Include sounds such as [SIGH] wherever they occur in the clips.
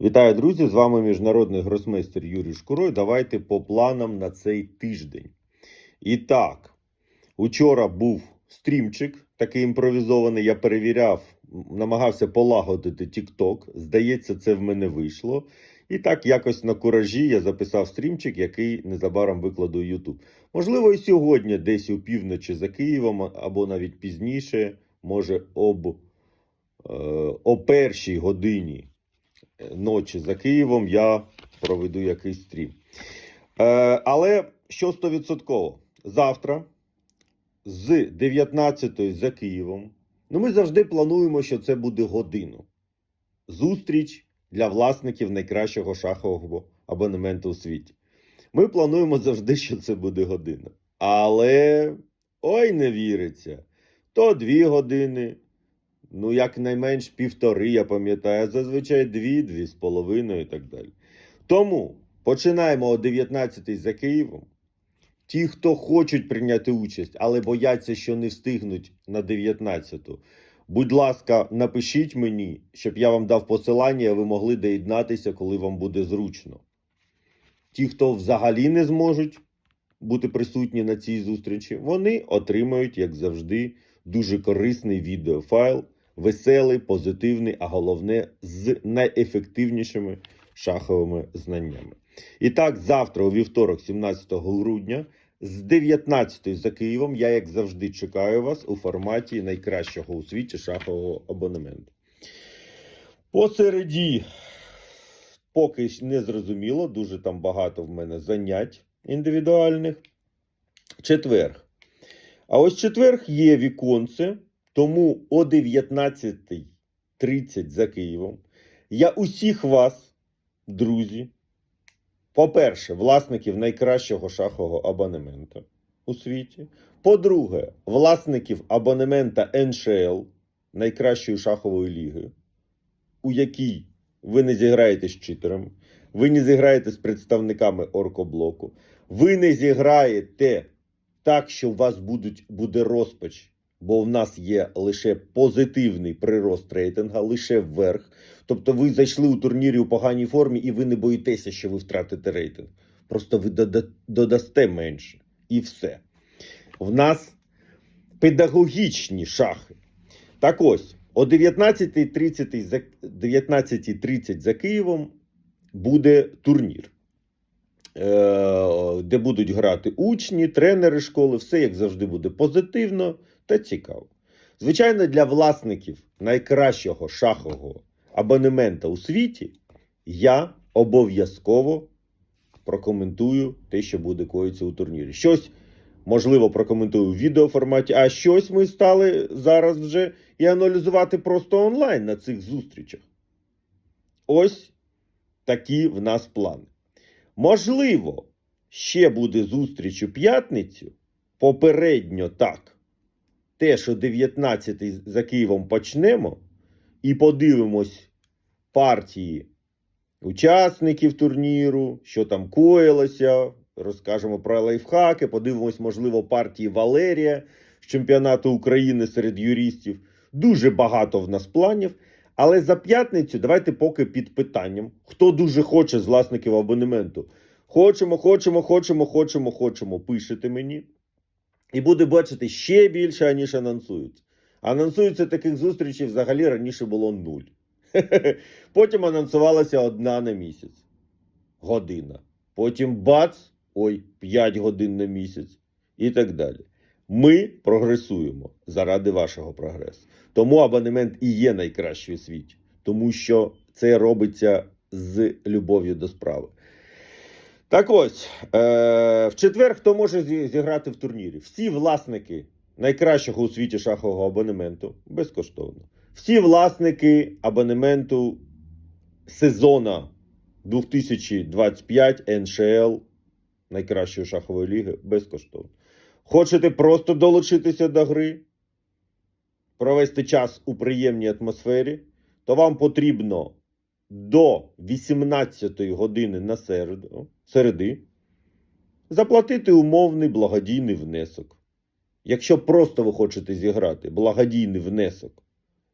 Вітаю, друзі! З вами міжнародний гросмейстер Юрій Шкурой. Давайте по планам на цей тиждень. І так, учора був стрімчик, такий імпровізований. Я перевіряв, намагався полагодити TikTok. Здається, це в мене вийшло. І так, якось на куражі я записав стрімчик, який незабаром викладу YouTube. Можливо, і сьогодні, десь у півночі за Києвом, або навіть пізніше, може, об, е, о першій годині ночі за Києвом я проведу якийсь стрім. Е, але що 100%? Завтра з 19 за Києвом. Ну, ми завжди плануємо, що це буде годину. Зустріч для власників найкращого шахового абонементу у світі. Ми плануємо завжди, що це буде година. Але ой, не віриться. То дві години, Ну, якнайменш півтори, я пам'ятаю, зазвичай дві, дві з половиною і так далі. Тому починаємо о 19 за Києвом. Ті, хто хочуть прийняти участь, але бояться, що не встигнуть на 19-ту, будь ласка, напишіть мені, щоб я вам дав посилання, а ви могли доєднатися, коли вам буде зручно. Ті, хто взагалі не зможуть бути присутні на цій зустрічі, вони отримають, як завжди, дуже корисний відеофайл, веселий, позитивний, а головне з найефективнішими шаховими знаннями. І так, завтра, у вівторок, 17 грудня, з 19 за Києвом, я, як завжди, чекаю вас у форматі найкращого у світі шахового абонементу. Посереді, поки не зрозуміло, дуже там багато в мене занять індивідуальних. Четверг. А ось четверг є віконце, тому о 19.30 за Києвом я усіх вас, друзі, по-перше, власників найкращого шахового абонемента у світі. По-друге, власників абонемента NHL найкращої шахової ліги, у якій ви не зіграєте з читерами, ви не зіграєте з представниками оркоблоку, ви не зіграєте так, що у вас будуть, буде розпач, бо в нас є лише позитивний прирост рейтинга, лише вверх. Тобто ви зайшли у турнірі у поганій формі, і ви не боїтеся, що ви втратите рейтинг. Просто ви дода- додасте менше. І все. В нас педагогічні шахи. Так ось, о 19.30 за, 19.30 за Києвом буде турнір е, де будуть грати учні, тренери школи, все як завжди буде позитивно та цікаво. Звичайно, для власників найкращого шахового абонемента у світі я обов'язково прокоментую те, що буде коїться у турнірі. Щось, можливо, прокоментую в відеоформаті, а щось ми стали зараз вже і аналізувати просто онлайн на цих зустрічах. Ось такі в нас плани. Можливо, ще буде зустріч у п'ятницю. Попередньо так. Те, що 19-й за Києвом почнемо, і подивимось партії учасників турніру, що там коїлося, розкажемо про лайфхаки, подивимось, можливо, партії Валерія з чемпіонату України серед юристів. Дуже багато в нас планів. Але за п'ятницю давайте поки під питанням, хто дуже хоче з власників абонементу. Хочемо, хочемо, хочемо, хочемо, хочемо. Пишете мені. І буде бачити ще більше, аніж анонсується. Анонсується таких зустрічей взагалі раніше було нуль. [LAUGHS] Потім анонсувалася одна на місяць. Година. Потім бац, ой, 5 годин на місяць. І так далі. Ми прогресуємо заради вашого прогресу. Тому абонемент і є найкращий у світі, тому що це робиться з любов'ю до справи. Так ось, е- в четвер хто може зі- зіграти в турнірі? Всі власники найкращого у світі шахового абонементу безкоштовно. Всі власники абонементу сезона 2025 НШЛ найкращої шахової ліги безкоштовно. Хочете просто долучитися до гри, провести час у приємній атмосфері, то вам потрібно до 18 години на середу, середи заплатити умовний благодійний внесок. Якщо просто ви хочете зіграти благодійний внесок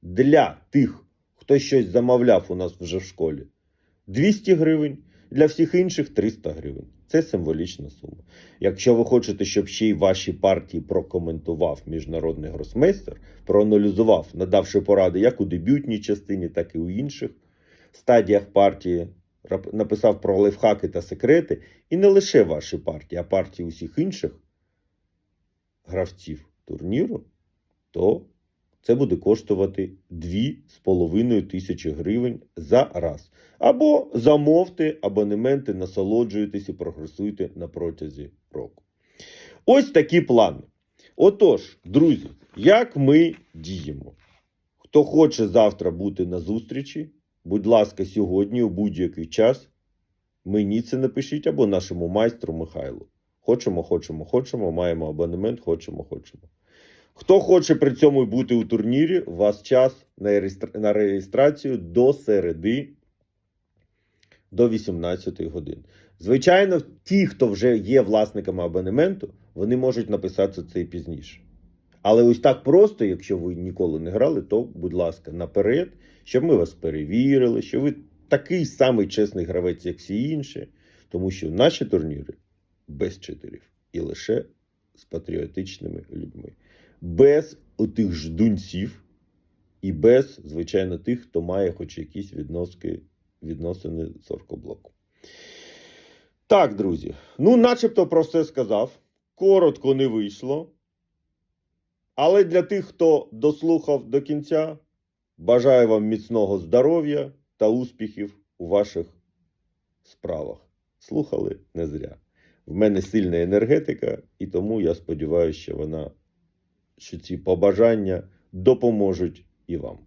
для тих, хто щось замовляв у нас вже в школі, 200 гривень, для всіх інших 300 гривень. Це символічна сума. Якщо ви хочете, щоб ще й ваші партії прокоментував міжнародний гросмейстер, проаналізував, надавши поради як у дебютній частині, так і у інших стадіях партії, написав про лайфхаки та секрети, і не лише ваші партії, а партії усіх інших гравців турніру, то це буде коштувати 2,5 тисячі гривень за раз. Або замовте абонементи, насолоджуйтесь і прогресуйте на протязі року. Ось такі плани. Отож, друзі, як ми діємо? Хто хоче завтра бути на зустрічі, будь ласка, сьогодні, у будь-який час, мені це напишіть або нашому майстру Михайлу. Хочемо, хочемо, хочемо, маємо абонемент, хочемо, хочемо. Хто хоче при цьому бути у турнірі, у вас час на реєстрацію до середи до 18 годин. Звичайно, ті, хто вже є власниками абонементу, вони можуть написати це і пізніше. Але ось так просто, якщо ви ніколи не грали, то, будь ласка, наперед, щоб ми вас перевірили, що ви такий самий чесний гравець, як всі інші, тому що наші турніри без читерів і лише з патріотичними людьми, без отих ждунців і без, звичайно, тих, хто має хоч якісь відноски, відносини з оркоблоку. Так, друзі, ну, начебто про все сказав. Коротко не вийшло. Але для тих, хто дослухав до кінця, бажаю вам міцного здоров'я та успіхів у ваших справах. Слухали не зря. В мене сильна енергетика, і тому я сподіваюся, що вона, що ці побажання допоможуть і вам.